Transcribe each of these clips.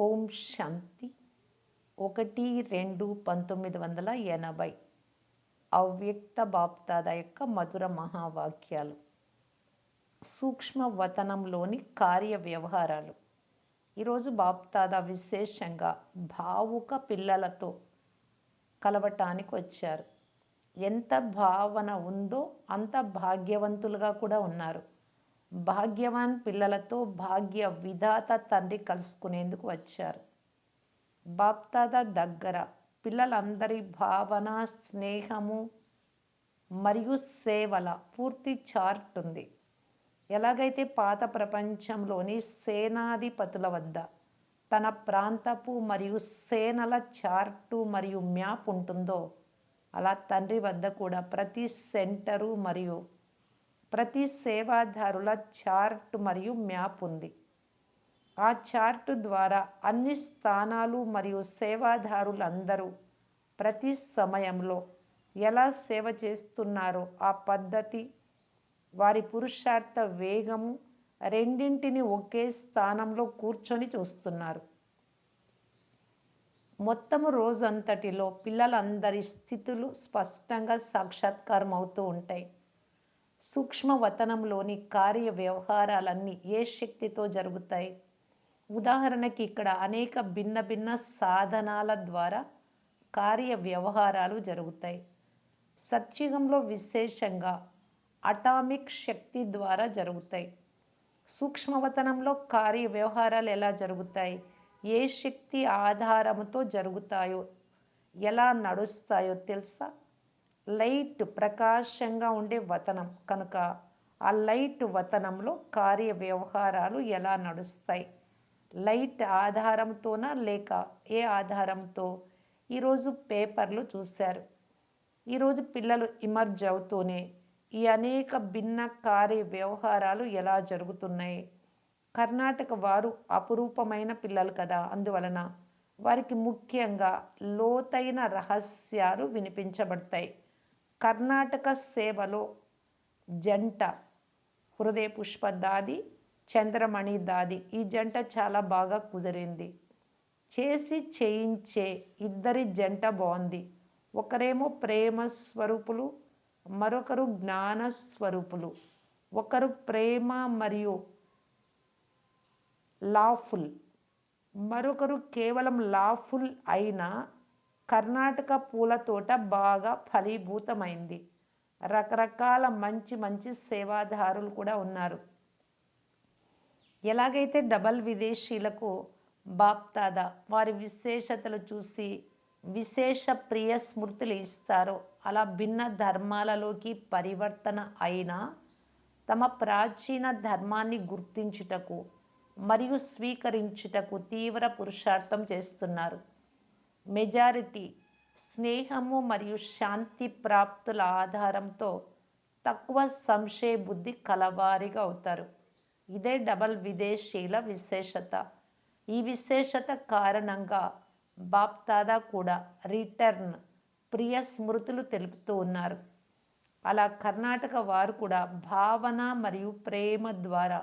ఓం శాంతి. ఒకటి రెండు పంతొమ్మిది వందల ఎనభై. అవ్యక్త బాప్తాద యొక్క మధుర మహావాక్యాలు. సూక్ష్మ వతనంలోని కార్య వ్యవహారాలు. ఈరోజు బాప్తాద విశేషంగా భావుక పిల్లలతో కలవటానికి వచ్చారు. ఎంత భావన ఉందో అంత భాగ్యవంతులుగా కూడా ఉన్నారు. భాగ్యవాన్ పిల్లలతో భాగ్య విధాత తండ్రి కలుసుకునేందుకు వచ్చారు. బాప్తాద దగ్గర పిల్లలందరి భావన స్నేహము మరియు సేవల పూర్తి చార్ట్ ఉంది. ఎలాగైతే పాత ప్రపంచంలోని సేనాధిపతుల వద్ద తన ప్రాంతపు మరియు సేనల చార్టు మరియు మ్యాప్ ఉంటుందో అలా తండ్రి వద్ద కూడా ప్రతి సెంటరు మరియు ప్రతి సేవాదారుల చార్ట్ మరియు మ్యాప్ ఉంది. ఆ చార్ట్ ద్వారా అన్ని స్థానాలు మరియు సేవాదారులందరూ ప్రతి సమయంలో ఎలా సేవ చేస్తున్నారో ఆ పద్ధతి వారి పురుషార్థ వేగము రెండింటిని ఒకే స్థానంలో కూర్చొని చూస్తున్నారు. మొత్తము రోజంతటిలో పిల్లలందరి స్థితులు స్పష్టంగా సాక్షాత్కారం అవుతూ ఉంటాయి. సూక్ష్మవతనంలోని కార్య వ్యవహారాలన్నీ ఏ శక్తితో జరుగుతాయి? ఉదాహరణకి ఇక్కడ అనేక భిన్న భిన్న సాధనాల ద్వారా కార్య వ్యవహారాలు జరుగుతాయి. సత్యుగంలో విశేషంగా అటామిక్ శక్తి ద్వారా జరుగుతాయి. సూక్ష్మవతనంలో కార్య వ్యవహారాలు ఎలా జరుగుతాయి? ఏ శక్తి ఆధారముతో జరుగుతాయో ఎలా నడుస్తాయో తెలుసా? లైట్ ప్రకాశంగా ఉండే వతనం. కనుక ఆ లైట్ వతనంలో కార్య వ్యవహారాలు ఎలా నడుస్తాయి? లైట్ ఆధారంతోనా లేక ఏ ఆధారంతో? ఈరోజు పేపర్లు చూశారు. ఈరోజు పిల్లలు ఇమర్జ్ అవుతూనే ఈ అనేక భిన్న కార్య వ్యవహారాలు ఎలా జరుగుతున్నాయి? కర్ణాటక వారు అపురూపమైన పిల్లలు కదా! అందువలన వారికి ముఖ్యంగా లోతైన రహస్యాలు వినిపించబడతాయి. కర్ణాటక సేవలో జంట హృదయ పుష్ప దాది చంద్రమణి దాది ఈ జంట చాలా బాగా కుదిరింది. చేసి చేయించే ఇద్దరి జంట బాగుంది. ఒకరేమో ప్రేమ స్వరూపులు మరొకరు జ్ఞాన స్వరూపులు. ఒకరు ప్రేమ మరియు లాఫుల్. మరొకరు కేవలం లాఫుల్ అయిన కర్ణాటక పూల తోట బాగా ఫలీభూతమైంది. రకరకాల మంచి మంచి సేవాదారులు కూడా ఉన్నారు. ఎలాగైతే డబల్ విదేశీలకు బాప్తాదా వారి విశేషతలు చూసి విశేష ప్రియ స్మృతులు ఇస్తారో అలా భిన్న ధర్మాలలోకి పరివర్తన అయినా తమ ప్రాచీన ధర్మాన్ని గుర్తించుటకు మరియు స్వీకరించుటకు తీవ్ర పురుషార్థం చేస్తున్నారు. మెజారిటీ స్నేహము మరియు శాంతి ప్రాప్తుల ఆధారంతో తక్కువ సంశయ బుద్ధి కలవారిగా అవుతారు. ఇదే డబల్ విదేశీల విశేషత. ఈ విశేషత కారణంగా బాప్తాదా కూడా రిటర్న్ ప్రియ స్మృతులు తెలుపుతూ ఉన్నారు. అలా కర్ణాటక వారు కూడా భావన మరియు ప్రేమ ద్వారా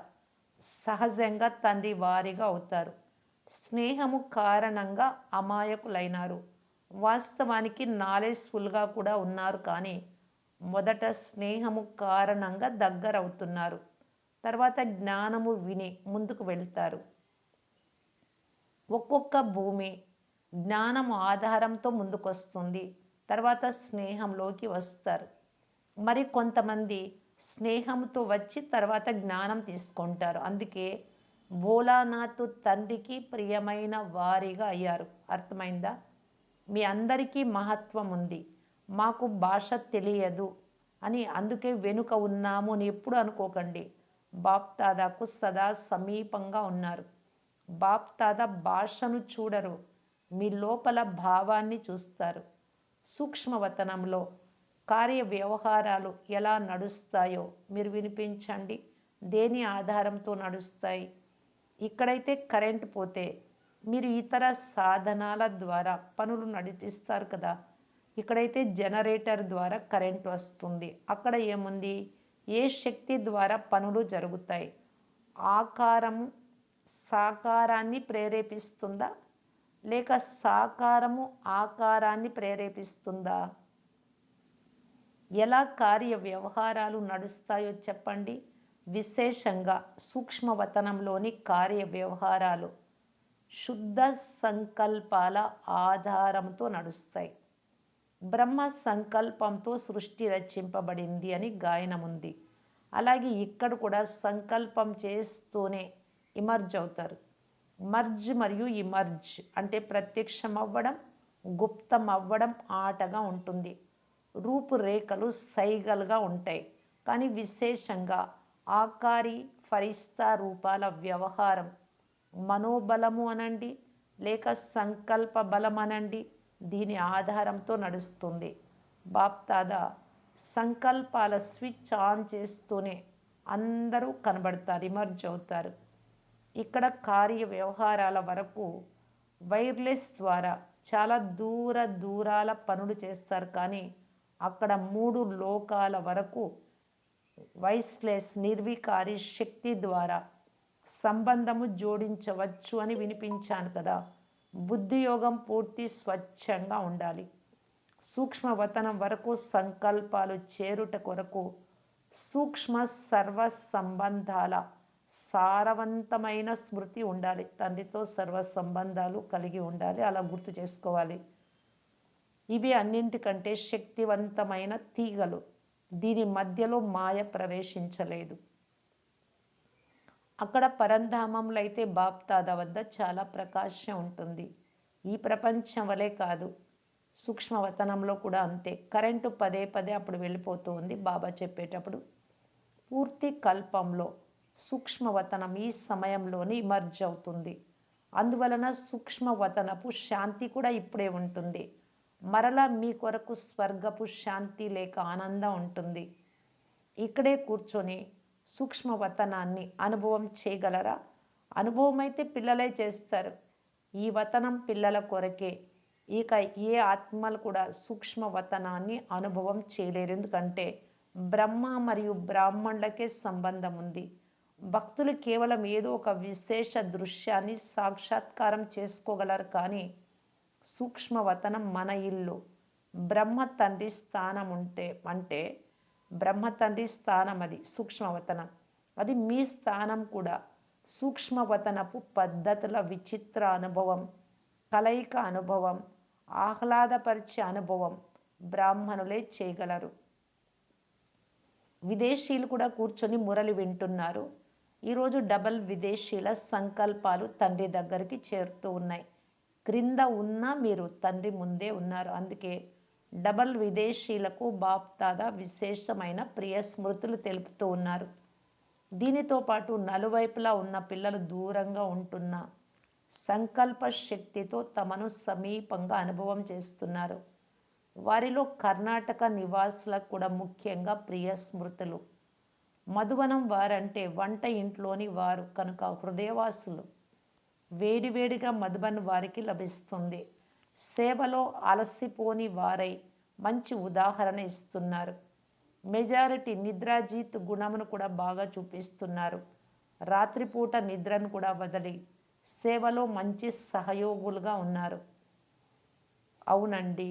సహజంగా తండ్రి వారిగా అవుతారు. స్నేహము కారణంగా అమాయకులైనారు. వాస్తవానికి నాలెడ్జ్ఫుల్గా కూడా ఉన్నారు కానీ మొదట స్నేహము కారణంగా దగ్గరవుతున్నారు. తర్వాత జ్ఞానము విని ముందుకు వెళ్తారు. ఒక్కొక్క భూమి జ్ఞానం ఆధారంతో ముందుకొస్తుంది. తర్వాత స్నేహంలోకి వస్తారు. మరి కొంతమంది స్నేహంతో వచ్చి తర్వాత జ్ఞానం తీసుకుంటారు. అందుకే భోలానాథ్ తండ్రికి ప్రియమైన వారిగా అయ్యారు. అర్థమైందా? మీ అందరికీ మహత్వం ఉంది. మాకు భాష తెలియదు అని అందుకే వెనుక ఉన్నాము అని ఎప్పుడు అనుకోకండి. బాప్తాదాకు సదా సమీపంగా ఉన్నారు. బాప్తాదా భాషను చూడరు మీ లోపల భావాన్ని చూస్తారు. సూక్ష్మవతనంలో కార్య వ్యవహారాలు ఎలా నడుస్తాయో మీరు వినిపించండి. దేని ఆధారంతో నడుస్తాయి? ఇక్కడైతే కరెంట్ పోతే మీరు ఇతర సాధనాల ద్వారా పనులు నడిపిస్తారు కదా. ఇక్కడైతే జనరేటర్ ద్వారా కరెంట్ వస్తుంది. అక్కడ ఏముంది? ఏ శక్తి ద్వారా పనులు జరుగుతాయి? ఆకారము సాకారాన్ని ప్రేరేపిస్తుందా? లేక సాకారము ఆకారాన్ని ప్రేరేపిస్తుందా? ఎలా కార్య వ్యవహారాలు నడుస్తాయో చెప్పండి. విశేషంగా సూక్ష్మవతనంలోని కార్య వ్యవహారాలు శుద్ధ సంకల్పాల ఆధారంతో నడుస్తాయి. బ్రహ్మ సంకల్పంతో సృష్టి రచింపబడింది అని గాయనముంది. అలాగే ఇక్కడ కూడా సంకల్పం చేస్తూనే ఇమర్జ్ అవుతారు. మర్జ్ మరియు ఇమర్జ్ అంటే ప్రత్యక్షం అవ్వడం గుప్తం అవ్వడం ఆటగా ఉంటుంది. రూపురేఖలు సైగలుగా ఉంటాయి. కానీ విశేషంగా ఆకారి ఫరిస్తా రూపాల వ్యవహారం. మనోబలము అనండి లేక సంకల్ప బలం అనండి దీని ఆధారంతో నడుస్తుంది. బాప్తాదా సంకల్పాల స్విచ్ ఆన్ చేస్తూనే అందరూ కనబడతారు ఇమర్జ్ అవుతారు. ఇక్కడ కార్య వ్యవహారాల వరకు వైర్లెస్ ద్వారా చాలా దూర దూరాల పనులు చేస్తారు కానీ అక్కడ మూడు లోకాల వరకు వైస్లెస్ నిర్వికారి శక్తి ద్వారా సంబంధము జోడించవచ్చు అని వినిపించాను కదా. బుద్ధియోగం పూర్తి స్వచ్ఛంగా ఉండాలి. సూక్ష్మవతనం వరకు సంకల్పాలు చేరుట కొరకు సూక్ష్మ సర్వ సంబంధాల సారవంతమైన స్మృతి ఉండాలి. తండ్రితో సర్వ సంబంధాలు కలిగి ఉండాలి. అలా గుర్తు చేసుకోవాలి. ఇవి అన్నింటికంటే శక్తివంతమైన తీగలు. దీని మధ్యలో మాయ ప్రవేశించలేదు. అక్కడ పరంధామంలో అయితే బాప్తాద వద్ద చాలా ప్రకాశం ఉంటుంది. ఈ ప్రపంచం వలె కాదు సూక్ష్మవతనంలో కూడా అంతే. కరెంటు పదే పదే అప్పుడు వెళ్ళిపోతూ ఉంది బాబా చెప్పేటప్పుడు. పూర్తి కల్పంలో సూక్ష్మవతనం ఈ సమయంలోనే ఇమర్జ్ అవుతుంది. అందువలన సూక్ష్మవతనపు శాంతి కూడా ఇప్పుడే ఉంటుంది. మరలా మీ కొరకు స్వర్గపు శాంతి లేక ఆనందం ఉంటుంది. ఇక్కడే కూర్చొని సూక్ష్మవతనాన్ని అనుభవం చేయగలరా? అనుభవం అయితే పిల్లలే చేస్తారు. ఈ వతనం పిల్లల కొరకే ఇక ఏ ఆత్మలు కూడా సూక్ష్మవతనాన్ని అనుభవం చేయలేరు. ఎందుకంటే బ్రహ్మ మరియు బ్రాహ్మణులకే సంబంధం ఉంది. భక్తులు కేవలం ఏదో ఒక విశేష దృశ్యాన్ని సాక్షాత్కారం చేసుకోగలరు కానీ సూక్ష్మవతనం మన ఇల్లు. బ్రహ్మ తండ్రి స్థానం ఉంటే అంటే బ్రహ్మ తండ్రి స్థానం అది సూక్ష్మవతనం. అది మీ స్థానం కూడా సూక్ష్మవతనపు పద్ధతుల విచిత్ర అనుభవం కలయిక అనుభవం ఆహ్లాదపరిచే అనుభవం బ్రాహ్మణులే చేయగలరు. విదేశీయులు కూడా కూర్చొని మురళి వింటున్నారు. ఈరోజు డబల్ విదేశీయుల సంకల్పాలు తండ్రి దగ్గరికి చేరుతూ ఉన్నాయి. క్రింద ఉన్న మీరు తండ్రి ముందే ఉన్నారు. అందుకే డబల్ విదేశీయులకు బాప్తాదా విశేషమైన ప్రియ స్మృతులు తెలుపుతూ ఉన్నారు. దీనితో పాటు నలువైపులా ఉన్న పిల్లలు దూరంగా ఉంటున్న సంకల్ప శక్తితో తమను సమీపంగా అనుభవం చేస్తున్నారు. వారిలో కర్ణాటక నివాసులకు కూడా ముఖ్యంగా ప్రియ స్మృతులు. మధువనం వారంటే వంట ఇంట్లోని వారు కనుక హృదయవాసులు. వేడివేడిగా మధుబన్ వారికి లభిస్తుంది. సేవలో అలసిపోని వారై మంచి ఉదాహరణ ఇస్తున్నారు. మెజారిటీ నిద్రాజీత్ గుణమును కూడా బాగా చూపిస్తున్నారు. రాత్రిపూట నిద్రను కూడా వదిలి సేవలో మంచి సహయోగులుగా ఉన్నారు. అవునండి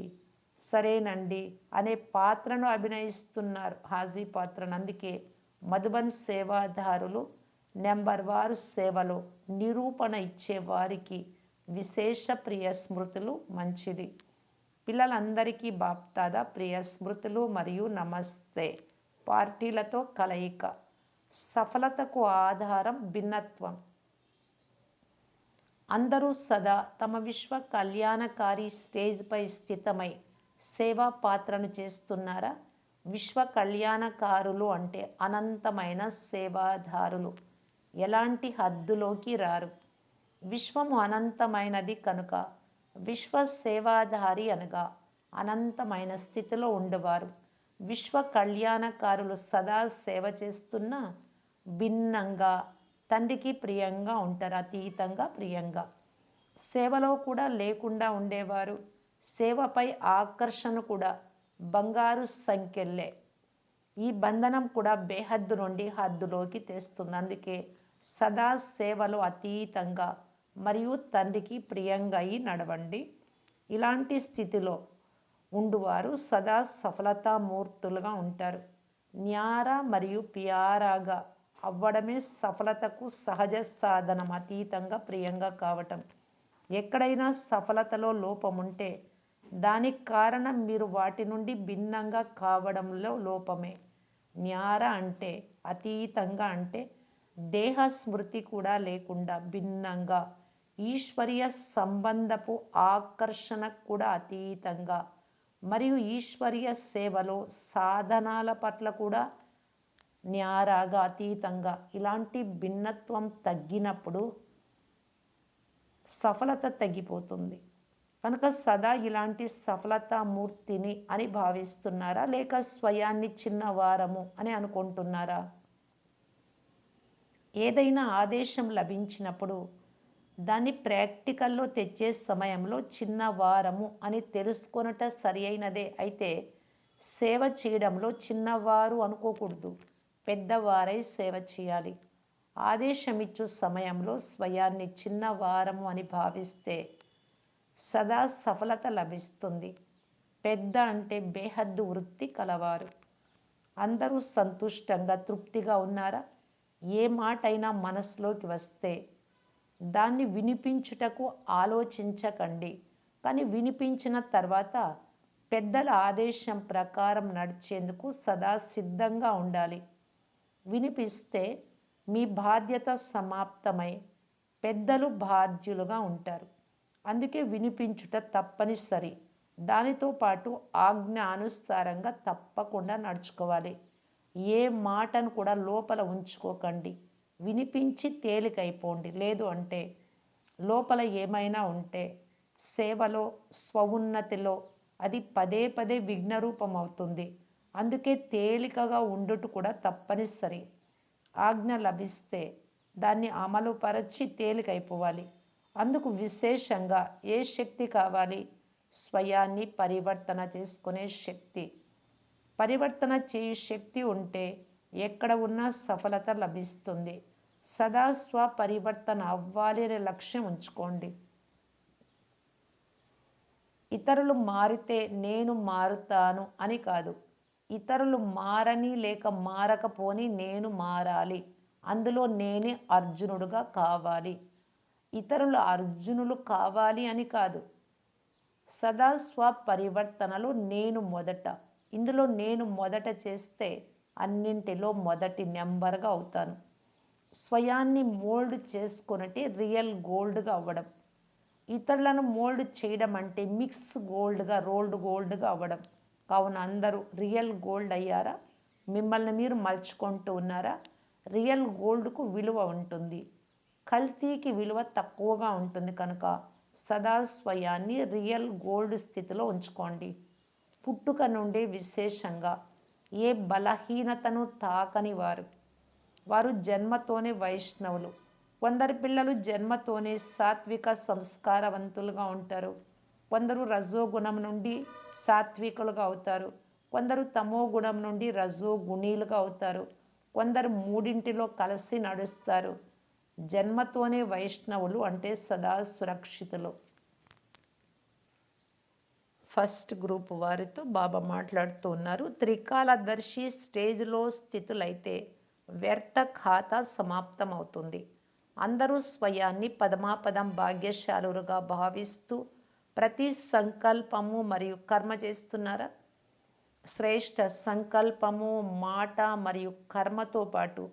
సరేనండి అనే పాత్రను అభినయిస్తున్నారు హాజీ పాత్రను. అందుకే మధుబన్ సేవాదారులు నెంబర్ వారు సేవలో నిరూపణ ఇచ్చే వారికి విశేష ప్రియ స్మృతులు మంచిది. పిల్లలందరికీ బాప్తాదా ప్రియ స్మృతులు మరియు నమస్తే. పార్టీలతో కలయిక. సఫలతకు ఆధారం భిన్నత్వం. అందరూ సదా తమ విశ్వ కళ్యాణకారి స్టేజ్పై స్థితమై సేవా పాత్రను చేస్తున్నారా? విశ్వ కళ్యాణకారులు అంటే అనంతమైన సేవాదారులు ఎలాంటి హద్దులోకి రారు? విశ్వము అనంతమైనది కనుక విశ్వ సేవాధారి అనగా అనంతమైన స్థితిలో ఉండేవారు. విశ్వ కళ్యాణకారులు సదా సేవ చేస్తున్న భిన్నంగా తండ్రికి ప్రియంగా ఉంటారు అతీతంగా ప్రియంగా. సేవలో కూడా లేకుండా ఉండేవారు. సేవపై ఆకర్షణ కూడా బంగారు సంఖ్యలే. ఈ బంధనం కూడా బేహద్దు నుండి హద్దులోకి తెస్తుంది. అందుకే సదా సేవలో అతీతంగా మరియు తండ్రికి ప్రియంగా అయి నడవండి. ఇలాంటి స్థితిలో ఉండువారు సదా సఫలతామూర్తులుగా ఉంటారు. న్యార మరియు ప్యారాగా అవ్వడమే సఫలతకు సహజ సాధనం అతీతంగా ప్రియంగా కావటం. ఎక్కడైనా సఫలతలో లోపం ఉంటే దానికి కారణం మీరు వాటి నుండి భిన్నంగా కావడంలో లోపమే. న్యార అంటే అతీతంగా అంటే దేహ స్మృతి కూడా లేకుండా భిన్నంగా ఈశ్వరీయ సంబంధపు ఆకర్షణ కూడా అతీతంగా. మరియు ఈశ్వరీయ సేవలో సాధనాల పట్ల కూడా న్యారాగా అతీతంగా. ఇలాంటి భిన్నత్వం తగ్గినప్పుడు సఫలత తగ్గిపోతుంది. కనుక సదా ఇలాంటి సఫలతామూర్తిని అని భావిస్తున్నారా? లేక స్వయాన్ని చిన్నవారము అని అనుకుంటున్నారా? ఏదైనా ఆదేశం లభించినప్పుడు దాన్ని ప్రాక్టికల్లో తెచ్చే సమయంలో చిన్నవారము అని తెలుసుకొనట సరి అయినదే అయితే సేవ చేయడంలో చిన్నవారు అనుకోకూడదు. పెద్దవారై సేవ చేయాలి. ఆదేశమిచ్చు సమయంలో స్వయాన్ని చిన్నవారము అని భావిస్తే సదా సఫలత లభిస్తుంది. పెద్ద అంటే బేహద్దు వృత్తి కలవారు. అందరూ సంతుష్టంగా తృప్తిగా ఉన్నారా? ఏ మాటైనా మనసులోకి వస్తే దాన్ని వినిపించుటకు ఆలోచించకండి. కానీ వినిపించిన తర్వాత పెద్దల ఆదేశం ప్రకారం నడిచేందుకు సదా సిద్ధంగా ఉండాలి. వినిపిస్తే మీ బాధ్యత సమాప్తమై పెద్దలు బాధ్యులుగా ఉంటారు. అందుకే వినిపించుట తప్పనిసరి. దానితో పాటు ఆజ్ఞ అనుసారంగా తప్పకుండా నడుచుకోవాలి. ఏ మాటను కూడా లోపల ఉంచుకోకండి. వినిపించి తేలికైపోండి. లేదు అంటే లోపల ఏమైనా ఉంటే సేవలో స్వఉన్నతిలో అది పదే పదే విఘ్నరూపం అవుతుంది అందుకే తేలికగా ఉండుట కూడా తప్పనిసరి. ఆజ్ఞ లభిస్తే దాన్ని అమలుపరచి తేలికైపోవాలి. అందుకు విశేషంగా ఏ శక్తి కావాలి? స్వయాన్ని పరివర్తన చేసుకునే శక్తి. పరివర్తన చేయు శక్తి ఉంటే ఎక్కడ ఉన్నా సఫలత లభిస్తుంది. సదా స్వపరివర్తన అవ్వాలి అనే లక్ష్యం ఉంచుకోండి. ఇతరులు మారితే నేను మారుతాను అని కాదు. ఇతరులు మారని లేక మారకపోని నేను మారాలి. అందులో నేనే అర్జునుడుగా కావాలి. ఇతరులు అర్జునులు కావాలి అని కాదు. సదా స్వపరివర్తనలో నేను మొదట ఇందులో నేను మొదట చేస్తే అన్నింటిలో మొదటి నెంబర్గా అవుతాను. స్వయాన్ని మోల్డ్ చేసుకున్నట్టే రియల్ గోల్డ్గా అవ్వడం. ఇతరులను మోల్డ్ చేయడం అంటే మిక్స్ గోల్డ్గా రోల్డ్ గోల్డ్గా అవ్వడం. కావున అందరూ రియల్ గోల్డ్ అయ్యారా? మిమ్మల్ని మీరు మలుచుకుంటూ ఉన్నారా? రియల్ గోల్డ్కు విలువ ఉంటుంది. కల్తీకి విలువ తక్కువగా ఉంటుంది కనుక సదా స్వయాన్ని రియల్ గోల్డ్ స్థితిలో ఉంచుకోండి. పుట్టుక నుండి విశేషంగా ఏ బలహీనతను తాకని వారు. వారు జన్మతోనే వైష్ణవులు. కొందరు పిల్లలు జన్మతోనే సాత్విక సంస్కారవంతులుగా ఉంటారు. కొందరు రజోగుణం నుండి సాత్వికులుగా అవుతారు. కొందరు తమో గుణం నుండి రజో గుణీలుగా అవుతారు. కొందరు మూడింటిలో కలిసి నడుస్తారు. జన్మతోనే వైష్ణవులు అంటే సదా సురక్షితులు. ఫస్ట్ గ్రూప్ వారితో బాబా మాట్లాడుతూ ఉన్నారు. త్రికాలదర్శి స్టేజ్లో స్థితులైతే వ్యర్థ ఖాతా సమాప్తం అవుతుంది అందరూ స్వయాన్ని పదమాపదం భాగ్యశాలురుగా భావిస్తూ ప్రతి సంకల్పము మరియు కర్మ చేస్తున్నారా? శ్రేష్ఠ సంకల్పము మాట మరియు కర్మతో పాటు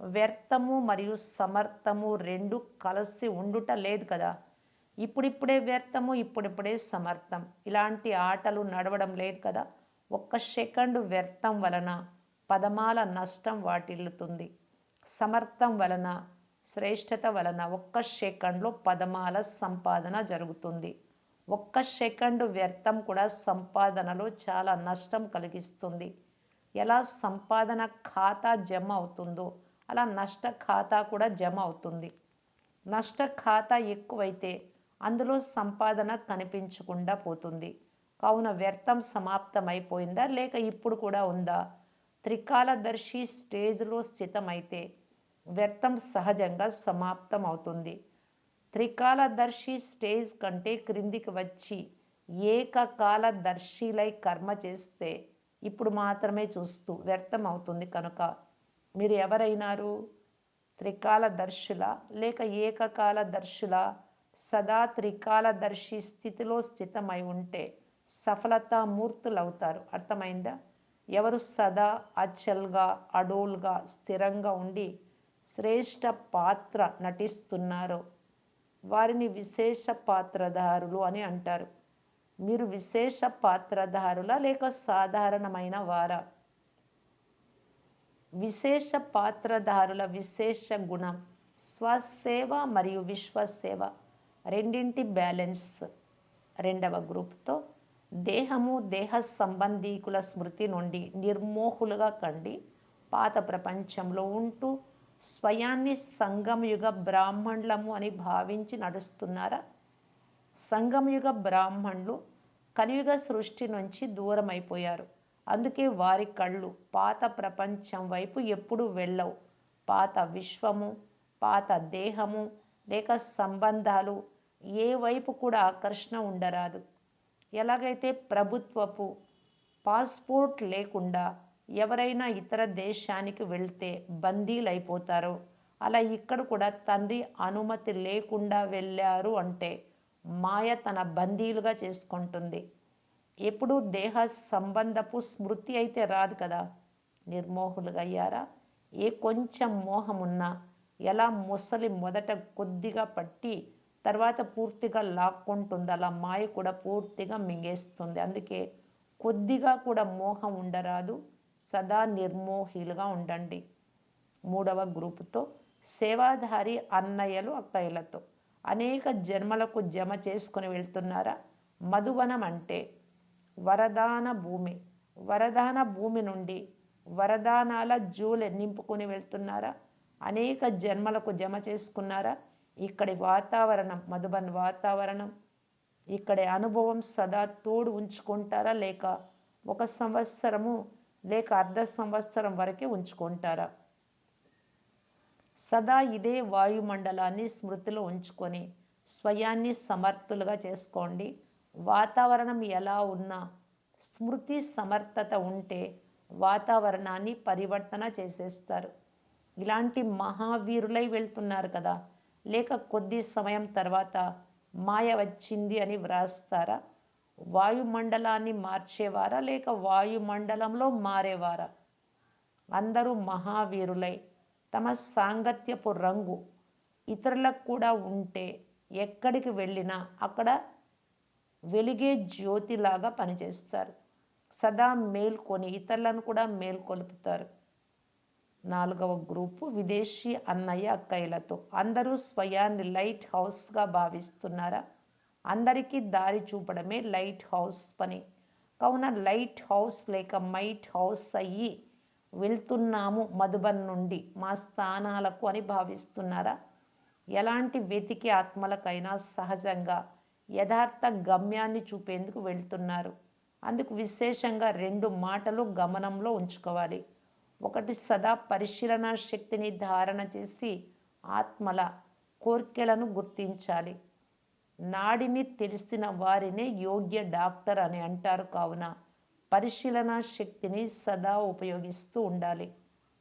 వ్యర్థము మరియు సమర్థము రెండు కలిసి ఉండుట లేదు కదా? ఇప్పుడిప్పుడే వ్యర్థము ఇప్పుడిప్పుడే సమర్థం. ఇలాంటి ఆటలు నడవడం లేదు కదా. ఒక్క సెకండ్ వ్యర్థం వలన పదమాల నష్టం వాటిల్లుతుంది. సమర్థం వలన శ్రేష్టత వలన ఒక్క సెకండ్లో పదమాల సంపాదన జరుగుతుంది. ఒక్క సెకండ్ వ్యర్థం కూడా సంపాదనలో చాలా నష్టం కలిగిస్తుంది. ఎలా సంపాదన ఖాతా జమ అవుతుందో అలా నష్ట ఖాతా కూడా జమ అవుతుంది. నష్ట ఖాతా ఎక్కువైతే అందులో సంపాదన కనిపించకుండా పోతుంది. కావున వ్యర్థం సమాప్తమైపోయిందా? లేక ఇప్పుడు కూడా ఉందా? త్రికాలదర్శి స్టేజ్లో స్థితమైతే వ్యర్థం సహజంగా సమాప్తం అవుతుంది త్రికాలదర్శి స్టేజ్ కంటే క్రిందికి వచ్చి ఏకకాలదర్శిలై కర్మ చేస్తే ఇప్పుడు మాత్రమే చూస్తూ వ్యర్థం అవుతుంది కనుక మీరు ఎవరైనారు? త్రికాలదర్శుల లేక ఏకకాలదర్శుల సదా త్రికాలదర్శి స్థితిలో స్థితమై ఉంటే సఫలతామూర్తులవుతారు. అర్థమైందా? ఎవరు సదా అచల్గా అడోల్గా స్థిరంగా ఉండి శ్రేష్ట పాత్ర నటిస్తున్నారో వారిని విశేష పాత్రధారులు అని అంటారు. మీరు విశేష పాత్రధారుల లేక సాధారణమైన వారా? విశేష పాత్రధారుల విశేష గుణం స్వసేవ మరియు విశ్వసేవ. రెండింటి బ్యాలెన్స్ రెండవ గ్రూప్తో. దేహము దేహ సంబంధీకుల స్మృతి నుండి నిర్మోహులుగా కండి. పాత ప్రపంచంలో ఉంటూ స్వయాన్ని సంగమయుగ బ్రాహ్మణులము అని భావించి నడుస్తున్నారా? సంగమయుగ బ్రాహ్మణులు కలియుగ సృష్టి నుంచి దూరం అయిపోయారు అందుకే వారి కళ్ళు పాత ప్రపంచం వైపు ఎప్పుడు వెళ్ళవు. పాత విశ్వము పాత దేహము లేక సంబంధాలు ఏ వైపు కూడా ఆకర్షణ ఉండరాదు. ఎలాగైతే ప్రభుత్వపు పాస్పోర్ట్ లేకుండా ఎవరైనా ఇతర దేశానికి వెళ్తే బందీలైపోతారో అలా ఇక్కడ కూడా తండ్రి అనుమతి లేకుండా వెళ్ళారు అంటే మాయ తన బందీలుగా చేసుకుంటుంది. ఎప్పుడు దేహ సంబంధపు స్మృతి అయితే రాదు కదా. నిర్మోహులుగా అయ్యారా ఏ కొంచెం మోహమున్నా ఎలా ముసలి మొదట కొద్దిగా పట్టి తర్వాత పూర్తిగా లాక్కుంటుంది. అలా మాయ కూడా పూర్తిగా మింగేస్తుంది. అందుకే కొద్దిగా కూడా మోహం ఉండరాదు. సదా నిర్మోహిలుగా ఉండండి. మూడవ గ్రూపుతో సేవాధారి అన్నయ్యలు అక్కయ్యలతో. అనేక జన్మలకు జమ చేసుకుని వెళ్తున్నారా? మధువనం అంటే వరదాన భూమి. వరదాన భూమి నుండి వరదానాల జూలె నింపుకొని వెళ్తున్నారా? అనేక జన్మలకు జమ చేసుకున్నారా? ఇక్కడి వాతావరణం మధుబన్ వాతావరణం ఇక్కడి అనుభవం సదా తోడు ఉంచుకుంటారా? లేక ఒక సంవత్సరము లేక అర్ధ సంవత్సరం వరకే ఉంచుకుంటారా? సదా ఇదే వాయుమండలాన్ని స్మృతిలో ఉంచుకొని స్వయాన్ని సమర్థులుగా చేసుకోండి. వాతావరణం ఎలా ఉన్నా స్మృతి సమర్థత ఉంటే వాతావరణాన్ని పరివర్తన చేసేస్తారు. ఇలాంటి మహావీరులై వెళ్తున్నారు కదా. లేక కొద్ది సమయం తర్వాత మాయ వచ్చింది అని వ్రాస్తారా? వాయుమండలాన్ని మార్చేవారా? లేక వాయుమండలంలో మారేవారా? అందరూ మహావీరులై తమ సాంగత్యపు రంగు ఇతరులకు కూడా ఉంటే ఎక్కడికి వెళ్ళినా అక్కడ వెలిగే జ్యోతిలాగా పనిచేస్తారు. సదా మేల్కొని ఇతరులను కూడా మేల్కొలుపుతారు. నాలుగవ గ్రూపు విదేశీ అన్నయ్య అక్కయ్యలతో అందరూ స్వయాన్ని లైట్ హౌస్గా భావిస్తున్నారా? అందరికీ దారి చూపడమే లైట్ హౌస్ పని. కావున లైట్ హౌస్ లేక మైట్ హౌస్ అయ్యి వెళ్తున్నాము మధుబన్ నుండి. మా స్థానాలకు అని భావిస్తున్నారా? ఎలాంటి వెతికి ఆత్మలకైనా సహజంగా యథార్థ గమ్యాన్ని చూపేందుకు వెళ్తున్నారు. అందుకు విశేషంగా రెండు మాటలు గమనంలో ఉంచుకోవాలి. ఒకటి సదా పరిశీలన శక్తిని ధారణ చేసి ఆత్మల కోర్కెలను గుర్తించాలి. నాడిని తెలిసిన వారినే యోగ్య డాక్టర్ అని అంటారు కావున పరిశీలన శక్తిని సదా ఉపయోగిస్తూ ఉండాలి.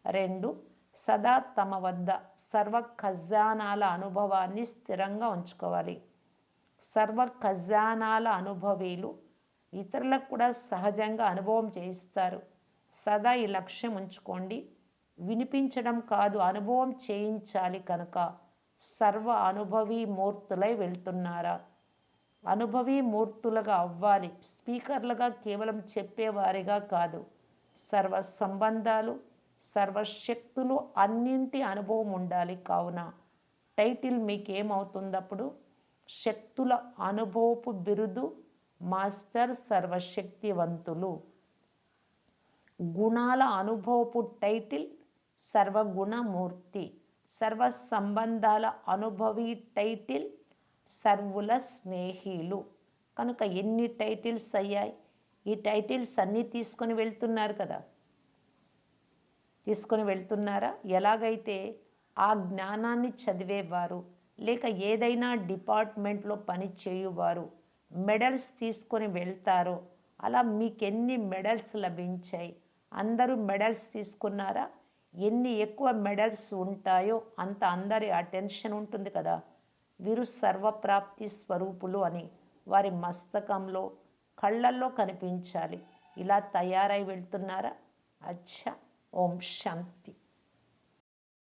రెండు సదా తమ వద్ద సర్వ ఖజానాల అనుభవాన్ని స్థిరంగా ఉంచుకోవాలి. సర్వ ఖజానాల అనుభవీలు ఇతరులకు కూడా సహజంగా అనుభవం చేయిస్తారు. సదా ఈ లక్ష్యం ఉంచుకోండి. వినిపించడం కాదు అనుభవం చేయించాలి కనుక సర్వ అనుభవీ మూర్తులై వెళ్తున్నారా? అనుభవీ మూర్తులుగా అవ్వాలి స్పీకర్లుగా కేవలం చెప్పేవారిగా కాదు. సర్వ సంబంధాలు సర్వశక్తులు అన్నింటి అనుభవం ఉండాలి. కావున టైటిల్ మీకేమవుతుందప్పుడు? శక్తుల అనుభవపు బిరుదు మాస్టర్ సర్వశక్తివంతులు. గుణాల అనుభవపు టైటిల్ సర్వగుణమూర్తి. సర్వ సంబంధాల అనుభవి టైటిల్ సర్వుల స్నేహిలు. కనుక ఎన్ని టైటిల్స్ అయ్యాయి? ఈ టైటిల్స్ అన్నీ తీసుకొని వెళ్తున్నారు కదా. తీసుకొని వెళ్తున్నారా? ఎలాగైతే ఆ జ్ఞానాన్ని చదివేవారు లేక ఏదైనా డిపార్ట్మెంట్లో పని చేయువారు మెడల్స్ తీసుకొని వెళ్తారో అలా మీకు ఎన్ని మెడల్స్ లభించాయి? అందరూ మెడల్స్ తీసుకున్నారా? ఎన్ని ఎక్కువ మెడల్స్ ఉంటాయో అంత అందరి అటెన్షన్ ఉంటుంది కదా. వీరు సర్వప్రాప్తి స్వరూపులు అని వారి మస్తకంలో కళ్ళల్లో కనిపించాలి. ఇలా తయారై వెళ్తున్నారా? అచ్చా ఓం శాంతి.